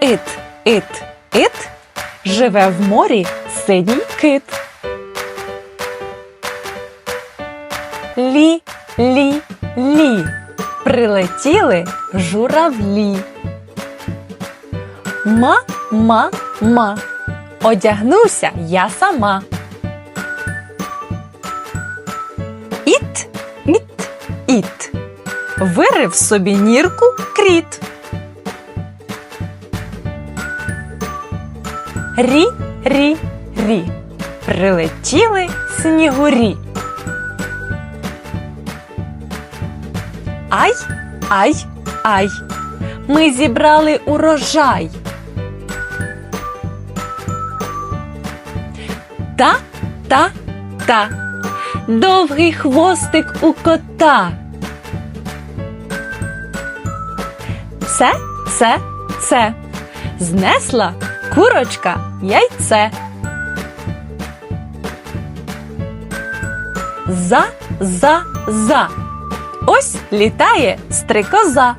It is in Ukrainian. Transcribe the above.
Ит, ит, ит живе в морі синій кит. Лі, лі, лі. Прилетіли журавлі. Ма, ма, ма. Одягнуся я сама. Іт, іт, іт. Вирив собі нірку кріт. Рі, рі, рі. Прилетіли снігурі. Ай, ай, ай. Ми зібрали урожай. Та, та, та. Довгий хвостик у кота. Це, це, це. Знесла курочка яйце. За, за, за. Ось літає стрикоза.